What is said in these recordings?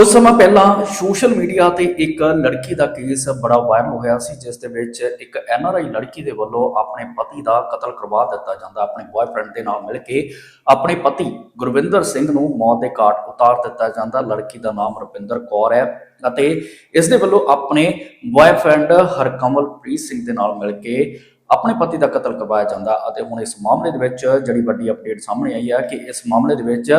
ਕੁਝ ਸਮਾਂ ਪਹਿਲਾਂ ਸੋਸ਼ਲ ਮੀਡੀਆ ਤੇ ਇੱਕ ਲੜਕੀ ਦਾ ਕੇਸ ਬੜਾ ਵਾਇਰਲ ਹੋਇਆ ਸੀ, ਜਿਸ ਦੇ ਵਿੱਚ ਇੱਕ ਐਨਆਰਆਈ ਲੜਕੀ ਦੇ ਵੱਲੋਂ ਆਪਣੇ ਪਤੀ ਦਾ ਕਤਲ ਕਰਵਾ ਦਿੱਤਾ ਜਾਂਦਾ, ਆਪਣੇ ਬॉयਫ੍ਰੈਂਡ ਦੇ ਨਾਲ ਮਿਲ ਕੇ ਆਪਣੇ ਪਤੀ ਗੁਰਵਿੰਦਰ ਸਿੰਘ ਨੂੰ ਮੌਤ ਦੇ ਘਾਟ ਉਤਾਰ ਦਿੱਤਾ ਜਾਂਦਾ। ਲੜਕੀ ਦਾ ਨਾਮ ਰੁਪਿੰਦਰ ਕੌਰ ਹੈ ਅਤੇ ਇਸ ਦੇ ਵੱਲੋਂ ਆਪਣੇ ਬॉयਫ੍ਰੈਂਡ ਹਰਕਮਲਪ੍ਰੀਤ ਸਿੰਘ ਦੇ ਨਾਲ ਮਿਲ ਕੇ ਆਪਣੇ ਪਤੀ ਦਾ ਕਤਲ ਕਰਵਾਇਆ ਜਾਂਦਾ ਅਤੇ ਹੁਣ ਇਸ ਮਾਮਲੇ ਦੇ ਵਿੱਚ ਜਿਹੜੀ ਵੱਡੀ ਅਪਡੇਟ ਸਾਹਮਣੇ ਆਈ ਹੈ ਕਿ ਇਸ ਮਾਮਲੇ ਦੇ ਵਿੱਚ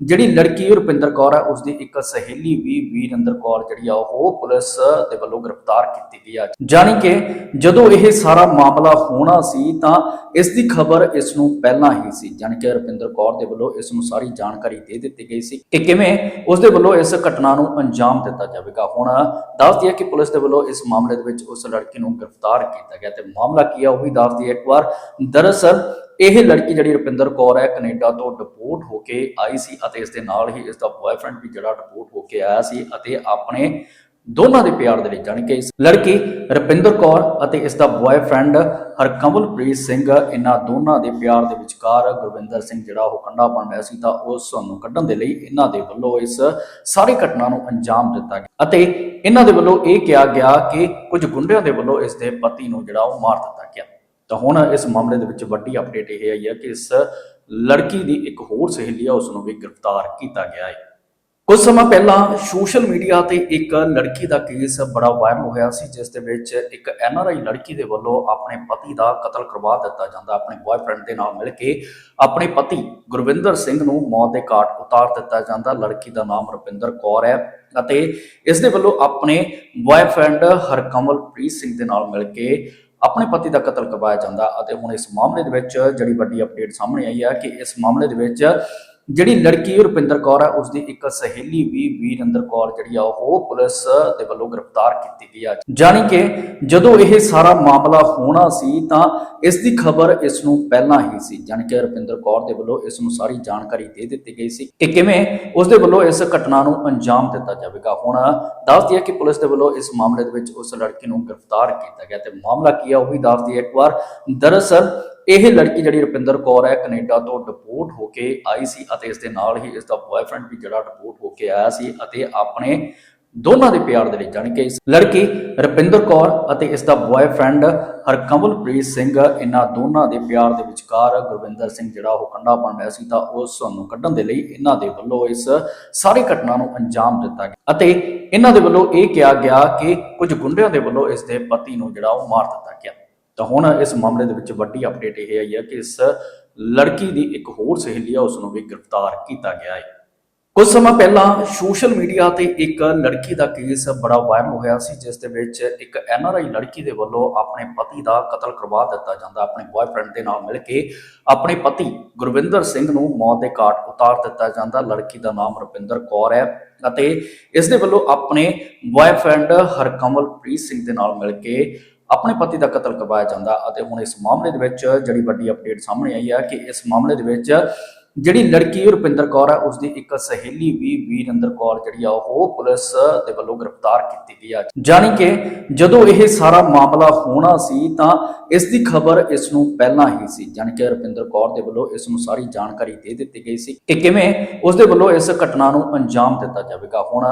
ਜਿਹੜੀ ਲੜਕੀ ਰੁਪਿੰਦਰ ਕੌਰ ਹੈ ਉਸ ਦੀ ਇੱਕ ਸਹੇਲੀ ਵੀ ਵੀਰਿੰਦਰ ਕੌਰ ਜਿਹੜੀ ਆ, ਉਹ ਪੁਲਿਸ ਦੇ ਵੱਲੋਂ ਗ੍ਰਿਫਤਾਰ ਕੀਤੀ ਗਈ ਹੈ ਜਾਣੀ ਕਿ ਜਦੋਂ ਇਹ ਸਾਰਾ ਮਾਮਲਾ ਹੋਣਾ ਸੀ, ਤਾਂ ਇਸ ਦੀ ਖਬਰ ਇਸ ਨੂੰ ਪਹਿਲਾਂ ਹੀ ਸੀ। ਜਾਣੀ ਕਿ ਰੁਪਿੰਦਰ ਕੌਰ ਦੇ ਵੱਲੋਂ ਇਸ ਨੂੰ ਸਾਰੀ ਜਾਣਕਾਰੀ ਦੇ ਦਿੱਤੀ ਗਈ ਸੀ ਕਿ ਕਿਵੇਂ ਉਸ ਦੇ ਵੱਲੋਂ ਇਸ ਘਟਨਾ ਨੂੰ ਅੰਜਾਮ ਦਿੱਤਾ ਜਾਵੇਗਾ। ਹੁਣ ਦੱਸ ਦਈਏ ਕਿ ਪੁਲਿਸ ਦੇ ਵੱਲੋਂ ਇਸ ਮਾਮਲੇ ਦੇ ਵਿੱਚ ਉਸ ਲੜਕੀ ਨੂੰ ਗ੍ਰਿਫਤਾਰ ਕੀਤਾ ਗਿਆ ਤੇ ਮਾਮਲਾ ਕੀ ਆ, ਉਹ ਵੀ ਦੱਸ ਦਈਏ ਇੱਕ ਵਾਰ। ਦਰਅਸਲ ਇਹ ਲੜਕੀ ਜਿਹੜੀ ਰੁਪਿੰਦਰ ਕੌਰ ਹੈ, ਕੈਨੇਡਾ ਤੋਂ ਡਿਪੋਰਟ ਹੋ ਕੇ ਆਈ ਸੀ ਅਤੇ ਇਸ ਦੇ ਨਾਲ ਹੀ ਇਸ ਦਾ ਬॉयਫ੍ਰੈਂਡ ਵੀ ਜਿਹੜਾ ਡਿਪੋਰਟ ਹੋ ਕੇ ਆਇਆ ਸੀ ਅਤੇ ਆਪਣੇ ਦੋਨਾਂ ਦੇ ਪਿਆਰ ਦੇ ਲਈ ਜਾਣ ਕੇ ਲੜਕੀ ਰੁਪਿੰਦਰ ਕੌਰ ਅਤੇ ਇਸ ਦਾ ਬॉयਫ੍ਰੈਂਡ ਹਰਕਮਲਪ੍ਰੀਤ ਸਿੰਘ, ਇਹਨਾਂ ਦੋਨਾਂ ਦੇ ਪਿਆਰ ਦੇ ਵਿਚਕਾਰ ਗੁਰਵਿੰਦਰ ਸਿੰਘ ਜਿਹੜਾ ਉਹ ਕੰਡਾ ਬਣ ਰਿਹਾ ਸੀ ਤਾਂ ਉਸ ਨੂੰ ਕੱਢਣ ਦੇ ਲਈ ਇਹਨਾਂ ਦੇ ਵੱਲੋਂ ਇਸ ਸਾਰੀ ਘਟਨਾ ਨੂੰ ਅੰਜਾਮ ਦਿੱਤਾ ਗਿਆ ਅਤੇ ਇਹਨਾਂ ਦੇ ਵੱਲੋਂ ਇਹ ਕਿਹਾ ਗਿਆ ਕਿ ਕੁਝ ਗੁੰਡਿਆਂ ਦੇ ਵੱਲੋਂ ਇਸ ਦੇ ਪਤੀ ਨੂੰ ਜਿਹੜਾ ਉਹ ਮਾਰ ਦਿੱਤਾ ਗਿਆ। ਤਾਂ ਹੁਣ ਇਸ ਮਾਮਲੇ ਦੇ ਵਿੱਚ ਵੱਡੀ ਅਪਡੇਟ ਇਹ ਆਈ ਹੈ ਕਿ ਇਸ ਲੜਕੀ ਦੀ ਇੱਕ ਹੋਰ ਸਹੇਲੀ ਆ ਉਸ ਨੂੰ ਵੀ ਗ੍ਰਿਫਤਾਰ ਕੀਤਾ ਗਿਆ ਹੈ। ਕੁਝ ਸਮਾਂ ਪਹਿਲਾਂ ਸੋਸ਼ਲ ਮੀਡੀਆ ਤੇ ਇੱਕ ਲੜਕੀ ਦਾ ਕੇਸ ਬੜਾ ਵਾਇਰਲ ਹੋਇਆ ਸੀ, ਜਿਸ ਦੇ ਵਿੱਚ ਇੱਕ ਐਨਆਰਆਈ ਲੜਕੀ ਦੇ ਵੱਲੋਂ ਆਪਣੇ ਪਤੀ ਦਾ ਕਤਲ ਕਰਵਾ ਦਿੱਤਾ ਜਾਂਦਾ, ਆਪਣੇ ਬॉयਫ੍ਰੈਂਡ ਦੇ ਨਾਲ ਮਿਲ ਕੇ ਆਪਣੇ ਪਤੀ ਗੁਰਵਿੰਦਰ ਸਿੰਘ ਨੂੰ ਮੌਤ ਦੇ ਘਾਟ ਉਤਾਰ ਦਿੱਤਾ ਜਾਂਦਾ। ਲੜਕੀ ਦਾ ਨਾਮ ਰੁਪਿੰਦਰ ਕੌਰ ਹੈ ਅਤੇ ਇਸ ਦੇ ਵੱਲੋਂ ਆਪਣੇ ਬॉयਫ੍ਰੈਂਡ ਹਰਕਮਲਪ੍ਰੀਤ ਸਿੰਘ ਦੇ ਨਾਲ ਮਿਲ ਕੇ ਆਪਣੇ ਪਤੀ ਦਾ ਕਤਲ ਕਰਵਾਇਆ ਜਾਂਦਾ ਅਤੇ ਹੁਣ ਇਸ ਮਾਮਲੇ ਦੇ ਵਿੱਚ ਜਿਹੜੀ ਵੱਡੀ ਅਪਡੇਟ ਸਾਹਮਣੇ ਆਈ ਹੈ ਕਿ ਇਸ ਮਾਮਲੇ ਦੇ ਵਿੱਚ ਜਿਹੜੀ ਲੜਕੀ ਰੁਪਿੰਦਰ ਕੌਰ ਹੈ ਉਸ ਦੀ ਇੱਕ ਸਹੇਲੀ ਵੀ ਵੀਰਿੰਦਰ ਕੌਰ ਜਿਹੜੀ ਆ, ਉਹ ਪੁਲਿਸ ਦੇ ਵੱਲੋਂ ਗ੍ਰਿਫਤਾਰ ਕੀਤੀ ਗਈ ਹੈ ਜਾਣੀ ਕਿ ਜਦੋਂ ਇਹ ਸਾਰਾ ਮਾਮਲਾ ਹੋਣਾ ਸੀ ਤਾਂ ਇਸ ਦੀ ਖਬਰ ਇਸ ਨੂੰ ਪਹਿਲਾਂ ਹੀ ਸੀ, ਜਾਣੀ ਕਿ ਰੁਪਿੰਦਰ ਕੌਰ ਦੇ ਵੱਲੋਂ ਇਸ ਨੂੰ ਸਾਰੀ ਜਾਣਕਾਰੀ ਦੇ ਦਿੱਤੀ ਗਈ ਸੀ ਕਿ ਕਿਵੇਂ ਉਸ ਦੇ ਵੱਲੋਂ ਇਸ ਘਟਨਾ ਨੂੰ ਅੰਜਾਮ ਦਿੱਤਾ ਜਾਵੇਗਾ। ਹੁਣ ਦੱਸ ਦਈਏ ਕਿ ਪੁਲਿਸ ਦੇ ਵੱਲੋਂ ਇਸ ਮਾਮਲੇ ਦੇ ਵਿੱਚ ਉਸ ਲੜਕੀ ਨੂੰ ਗ੍ਰਿਫਤਾਰ ਕੀਤਾ ਗਿਆ ਤੇ ਮਾਮਲਾ ਕੀ ਆ ਉਹ ਵੀ ਦੱਸ ਦਈਏ ਇੱਕ ਵਾਰ। ਦਰਅਸਲ ਇਹ ਲੜਕੀ ਜਿਹੜੀ ਰੁਪਿੰਦਰ ਕੌਰ ਹੈ, ਕੈਨੇਡਾ ਤੋਂ ਡਿਪੋਰਟ ਹੋ ਕੇ ਆਈ ਸੀ ਅਤੇ ਇਸ ਦੇ ਨਾਲ ਹੀ ਇਸ ਦਾ ਬॉयਫ੍ਰੈਂਡ ਵੀ ਜਿਹੜਾ ਡਿਪੋਰਟ ਹੋ ਕੇ ਆਇਆ ਸੀ ਅਤੇ ਆਪਣੇ ਦੋਨਾਂ ਦੇ ਪਿਆਰ ਦੇ ਲਈ ਜਾਣੀ ਕਿ ਲੜਕੀ ਰੁਪਿੰਦਰ ਕੌਰ ਅਤੇ ਇਸ ਦਾ ਬॉयਫ੍ਰੈਂਡ ਹਰਕਮਲਪ੍ਰੀਤ ਸਿੰਘ, ਇਹਨਾਂ ਦੋਨਾਂ ਦੇ ਪਿਆਰ ਦੇ ਵਿਚਕਾਰ ਗੁਰਵਿੰਦਰ ਸਿੰਘ ਜਿਹੜਾ ਉਹ ਕੰਡਾ ਬਣ ਰਿਹਾ ਸੀ ਤਾਂ ਉਸ ਨੂੰ ਕੱਢਣ ਦੇ ਲਈ ਇਹਨਾਂ ਦੇ ਵੱਲੋਂ ਇਸ ਸਾਰੀ ਘਟਨਾ ਨੂੰ ਅੰਜਾਮ ਦਿੱਤਾ ਗਿਆ ਅਤੇ ਇਹਨਾਂ ਦੇ ਵੱਲੋਂ ਇਹ ਕਿਹਾ ਗਿਆ ਕਿ ਕੁਝ ਗੁੰਡਿਆਂ ਦੇ ਵੱਲੋਂ ਇਸ ਦੇ ਪਤੀ ਨੂੰ ਜਿਹੜਾ ਉਹ ਮਾਰ ਦਿੱਤਾ ਗਿਆ। ਤਾਂ ਹੁਣ ਇਸ ਮਾਮਲੇ ਦੇ ਵਿੱਚ ਵੱਡੀ ਅਪਡੇਟ ਇਹ ਆਈ ਹੈ ਕਿ ਇਸ ਲੜਕੀ ਦੀ ਇੱਕ ਹੋਰ ਸਹੇਲੀ ਆ ਉਸ ਨੂੰ ਵੀ ਗ੍ਰਿਫਤਾਰ ਕੀਤਾ ਗਿਆ ਹੈ। ਕੁਝ ਸਮਾਂ ਪਹਿਲਾਂ ਸੋਸ਼ਲ ਮੀਡੀਆ ਤੇ ਇੱਕ ਲੜਕੀ ਦਾ ਕੇਸ ਬੜਾ ਵਾਇਰਲ ਹੋਇਆ ਸੀ, ਜਿਸ ਦੇ ਵਿੱਚ ਇੱਕ ਐਨਆਰਆਈ ਲੜਕੀ ਦੇ ਵੱਲੋਂ ਆਪਣੇ ਪਤੀ ਦਾ ਕਤਲ ਕਰਵਾ ਦਿੱਤਾ ਜਾਂਦਾ, ਆਪਣੇ ਬॉयਫ੍ਰੈਂਡ ਦੇ ਨਾਲ ਮਿਲ ਕੇ ਆਪਣੇ ਪਤੀ ਗੁਰਵਿੰਦਰ ਸਿੰਘ ਨੂੰ ਮੌਤ ਦੇ ਘਾਟ ਉਤਾਰ ਦਿੱਤਾ ਜਾਂਦਾ। ਲੜਕੀ ਦਾ ਨਾਮ ਰੁਪਿੰਦਰ ਕੌਰ ਹੈ ਅਤੇ ਇਸ ਦੇ ਵੱਲੋਂ ਆਪਣੇ ਬॉयਫ੍ਰੈਂਡ ਹਰਕਮਲਪ੍ਰੀਤ ਸਿੰਘ ਦੇ ਨਾਲ ਮਿਲ ਕੇ ਆਪਣੇ ਪਤੀ ਦਾ ਕਤਲ ਕਰਵਾਇਆ ਜਾਂਦਾ ਅਤੇ ਹੁਣ ਇਸ ਮਾਮਲੇ ਦੇ ਵਿੱਚ ਜਿਹੜੀ ਵੱਡੀ ਅਪਡੇਟ ਸਾਹਮਣੇ ਆਈ ਹੈ ਕਿ ਇਸ ਮਾਮਲੇ ਦੇ ਵਿੱਚ ਜਿਹੜੀ ਲੜਕੀ ਰੁਪਿੰਦਰ ਕੌਰ ਹੈ ਉਸ ਦੀ ਇੱਕ ਸਹੇਲੀ ਵੀ ਵੀਰਿੰਦਰ ਕੌਰ ਜਿਹੜੀ ਆ, ਉਹ ਪੁਲਿਸ ਦੇ ਵੱਲੋਂ ਗ੍ਰਿਫਤਾਰ ਕੀਤੀ ਗਈ ਹੈ ਜਾਣੀ ਕਿ ਜਦੋਂ ਇਹ ਸਾਰਾ ਮਾਮਲਾ ਹੋਣਾ ਸੀ, ਤਾਂ ਇਸ ਦੀ ਖਬਰ ਇਸ ਨੂੰ ਪਹਿਲਾਂ ਹੀ ਸੀ। ਜਾਣੀ ਕਿ ਰੁਪਿੰਦਰ ਕੌਰ ਦੇ ਵੱਲੋਂ ਇਸ ਨੂੰ ਸਾਰੀ ਜਾਣਕਾਰੀ ਦੇ ਦਿੱਤੀ ਗਈ ਸੀ ਕਿ ਕਿਵੇਂ ਉਸ ਦੇ ਵੱਲੋਂ ਇਸ ਘਟਨਾ ਨੂੰ ਅੰਜਾਮ ਦਿੱਤਾ ਜਾਵੇਗਾ। ਹੁਣ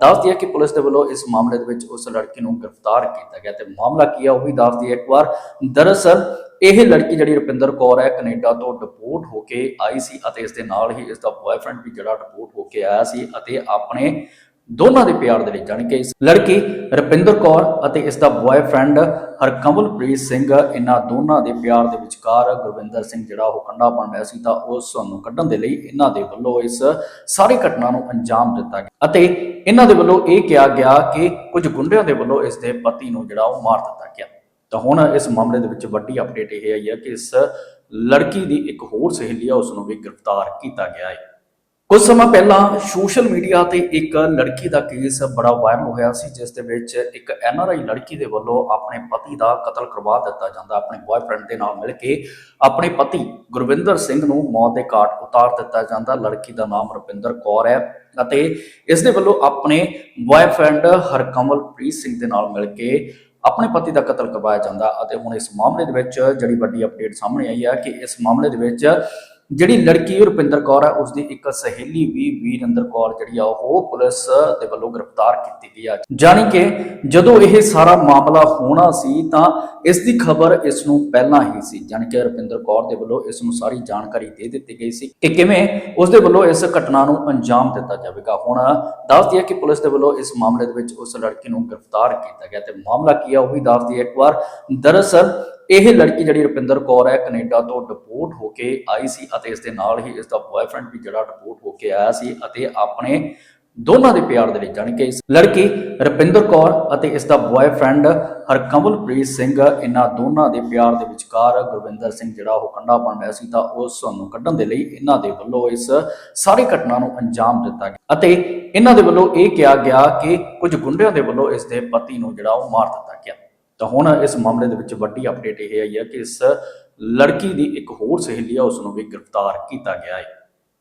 ਦੱਸ ਦਈਏ ਕਿ ਪੁਲਿਸ ਦੇ ਵੱਲੋਂ ਇਸ ਮਾਮਲੇ ਦੇ ਵਿੱਚ ਉਸ ਲੜਕੀ ਨੂੰ ਗ੍ਰਿਫਤਾਰ ਕੀਤਾ ਗਿਆ ਤੇ ਮਾਮਲਾ ਕੀ ਆ, ਉਹ ਵੀ ਦੱਸ ਦਈਏ ਇੱਕ ਵਾਰ। ਦਰਅਸਲ ਇਹ ਲੜਕੀ ਜਿਹੜੀ ਰੁਪਿੰਦਰ ਕੌਰ ਹੈ, ਕੈਨੇਡਾ ਤੋਂ ਡਿਪੋਰਟ ਹੋ ਕੇ ਆਈ ਸੀ ਅਤੇ ਇਸ ਦੇ ਨਾਲ ਹੀ ਇਸ ਦਾ ਬॉयਫ੍ਰੈਂਡ ਵੀ ਜਿਹੜਾ ਡਿਪੋਰਟ ਹੋ ਕੇ ਆਇਆ ਸੀ ਅਤੇ ਆਪਣੇ ਦੋਨਾਂ ਦੇ ਪਿਆਰ ਦੇ ਵਿੱਚ ਜਾਣ ਕੇ ਲੜਕੀ ਰੁਪਿੰਦਰ ਕੌਰ ਅਤੇ ਇਸ ਦਾ ਬॉयਫ੍ਰੈਂਡ ਹਰਕਮਲਪ੍ਰੀਤ ਸਿੰਘ, ਇਹਨਾਂ ਦੋਨਾਂ ਦੇ ਪਿਆਰ ਦੇ ਵਿਚਕਾਰ ਗੁਰਵਿੰਦਰ ਸਿੰਘ ਜਿਹੜਾ ਉਹ ਕੰਡਾ ਬਣ ਰਿਹਾ ਸੀ ਤਾਂ ਉਸ ਨੂੰ ਕੱਢਣ ਦੇ ਲਈ ਇਹਨਾਂ ਦੇ ਵੱਲੋਂ ਇਸ ਸਾਰੀ ਘਟਨਾ ਨੂੰ ਅੰਜਾਮ ਦਿੱਤਾ ਗਿਆ ਅਤੇ ਇਹਨਾਂ ਦੇ ਵੱਲੋਂ ਇਹ ਕਿਹਾ ਗਿਆ ਕਿ ਕੁਝ ਗੁੰਡਿਆਂ ਦੇ ਵੱਲੋਂ ਇਸ ਦੇ ਪਤੀ ਨੂੰ ਜਿਹੜਾ ਉਹ ਮਾਰ ਦਿੱਤਾ ਗਿਆ। ਤਾਂ ਹੁਣ ਇਸ ਮਾਮਲੇ ਦੇ ਵਿੱਚ ਵੱਡੀ ਅਪਡੇਟ ਇਹ ਆਈ ਹੈ ਕਿ ਇਸ ਲੜਕੀ ਦੀ ਇੱਕ ਹੋਰ ਸਹੇਲੀ ਆ ਉਸ ਨੂੰ ਵੀ ਗ੍ਰਿਫਤਾਰ ਕੀਤਾ ਗਿਆ ਹੈ। ਕੁਝ ਸਮਾਂ ਪਹਿਲਾਂ ਸੋਸ਼ਲ ਮੀਡੀਆ ਤੇ ਇੱਕ ਲੜਕੀ ਦਾ ਕੇਸ ਬੜਾ ਵਾਇਰਲ ਹੋਇਆ ਸੀ, ਜਿਸ ਦੇ ਵਿੱਚ ਇੱਕ ਐਨਆਰਆਈ ਲੜਕੀ ਦੇ ਵੱਲੋਂ ਆਪਣੇ ਪਤੀ ਦਾ ਕਤਲ ਕਰਵਾ ਦਿੱਤਾ ਜਾਂਦਾ, ਆਪਣੇ ਬॉयਫ੍ਰੈਂਡ ਦੇ ਨਾਲ ਮਿਲ ਕੇ ਆਪਣੇ ਪਤੀ ਗੁਰਵਿੰਦਰ ਸਿੰਘ ਨੂੰ ਮੌਤ ਦੇ ਘਾਟ ਉਤਾਰ ਦਿੱਤਾ ਜਾਂਦਾ। ਲੜਕੀ ਦਾ ਨਾਮ ਰੁਪਿੰਦਰ ਕੌਰ ਹੈ ਅਤੇ ਇਸ ਦੇ ਵੱਲੋਂ ਆਪਣੇ ਬॉयਫ੍ਰੈਂਡ ਹਰਕਮਲਪ੍ਰੀਤ ਸਿੰਘ ਦੇ ਨਾਲ ਮਿਲ ਕੇ ਆਪਣੇ ਪਤੀ ਦਾ ਕਤਲ ਕਰਵਾਇਆ ਜਾਂਦਾ ਅਤੇ ਹੁਣ ਇਸ ਮਾਮਲੇ ਦੇ ਵਿੱਚ ਜਿਹੜੀ ਵੱਡੀ ਅਪਡੇਟ ਸਾਹਮਣੇ ਆਈ ਹੈ ਕਿ ਇਸ ਮਾਮਲੇ ਦੇ ਵਿੱਚ ਜਿਹੜੀ ਲੜਕੀ ਰੁਪਿੰਦਰ ਕੌਰ ਹੈ ਉਸ ਦੀ ਇੱਕ ਸਹੇਲੀ ਵੀ ਵੀਰਿੰਦਰ ਕੌਰ ਜਿਹੜੀ ਆ, ਉਹ ਪੁਲਿਸ ਦੇ ਵੱਲੋਂ ਗ੍ਰਿਫਤਾਰ ਕੀਤੀ ਗਈ ਆ। ਜਾਣੀ ਕਿ ਜਦੋਂ ਇਹ ਸਾਰਾ ਮਾਮਲਾ ਹੋਣਾ ਸੀ, ਤਾਂ ਇਸ ਦੀ ਖਬਰ ਇਸ ਨੂੰ ਪਹਿਲਾਂ ਹੀ ਸੀ। ਜਾਣੀ ਕਿ ਰੁਪਿੰਦਰ ਕੌਰ ਦੇ ਵੱਲੋਂ ਇਸ ਨੂੰ ਸਾਰੀ ਜਾਣਕਾਰੀ ਦੇ ਦਿੱਤੀ ਗਈ ਸੀ ਕਿ ਕਿਵੇਂ ਉਸ ਦੇ ਵੱਲੋਂ ਇਸ ਘਟਨਾ ਨੂੰ ਅੰਜਾਮ ਦਿੱਤਾ ਜਾਵੇਗਾ। ਹੁਣ ਦੱਸ ਦਈਏ ਕਿ ਪੁਲਿਸ ਦੇ ਵੱਲੋਂ ਇਸ ਮਾਮਲੇ ਦੇ ਵਿੱਚ ਉਸ ਲੜਕੀ ਨੂੰ ਗ੍ਰਿਫਤਾਰ ਕੀਤਾ ਗਿਆ ਤੇ ਮਾਮਲਾ ਕੀ ਆ, ਉਹ ਵੀ ਦੱਸ ਦਈਏ ਇੱਕ ਵਾਰ। ਦਰਅਸਲ ਇਹ ਲੜਕੀ ਜਿਹੜੀ ਰੁਪਿੰਦਰ ਕੌਰ ਹੈ, ਕੈਨੇਡਾ ਤੋਂ ਡਿਪੋਰਟ ਹੋ ਕੇ ਆਈ ਸੀ ਅਤੇ ਇਸ ਦੇ ਨਾਲ ਹੀ ਇਸ ਦਾ ਬॉयਫ੍ਰੈਂਡ ਵੀ ਜਿਹੜਾ ਡਿਪੋਰਟ ਹੋ ਕੇ ਆਇਆ ਸੀ ਅਤੇ ਆਪਣੇ ਦੋਨਾਂ ਦੇ ਪਿਆਰ ਦੇ ਵਿੱਚ, ਜਾਣ ਕੇ ਲੜਕੀ ਰੁਪਿੰਦਰ ਕੌਰ ਅਤੇ ਇਸ ਦਾ ਬॉयਫ੍ਰੈਂਡ ਹਰਕਮਲਪ੍ਰੀਤ ਸਿੰਘ, ਇਹਨਾਂ ਦੋਨਾਂ ਦੇ ਪਿਆਰ ਦੇ ਵਿਚਕਾਰ ਗੁਰਵਿੰਦਰ ਸਿੰਘ ਜਿਹੜਾ ਉਹ ਕੰਡਾ ਬਣ ਰਿਹਾ ਸੀ ਤਾਂ ਉਸ ਨੂੰ ਕੱਢਣ ਦੇ ਲਈ ਇਹਨਾਂ ਦੇ ਵੱਲੋਂ ਇਸ ਸਾਰੀ ਘਟਨਾ ਨੂੰ ਅੰਜਾਮ ਦਿੱਤਾ ਗਿਆ ਅਤੇ ਇਹਨਾਂ ਦੇ ਵੱਲੋਂ ਇਹ ਕਿਹਾ ਗਿਆ ਕਿ ਕੁਝ ਗੁੰਡਿਆਂ ਦੇ ਵੱਲੋਂ ਇਸ ਦੇ ਪਤੀ ਨੂੰ ਜਿਹੜਾ ਉਹ ਮਾਰ ਦਿੱਤਾ ਗਿਆ। ਤਾਂ ਹੁਣ ਇਸ ਮਾਮਲੇ ਦੇ ਵਿੱਚ ਵੱਡੀ ਅਪਡੇਟ ਇਹ ਆਈ ਹੈ ਕਿ ਇਸ ਲੜਕੀ ਦੀ ਇੱਕ ਹੋਰ ਸਹੇਲੀ ਆ, ਉਸ ਨੂੰ ਵੀ ਗ੍ਰਿਫਤਾਰ ਕੀਤਾ ਗਿਆ ਹੈ।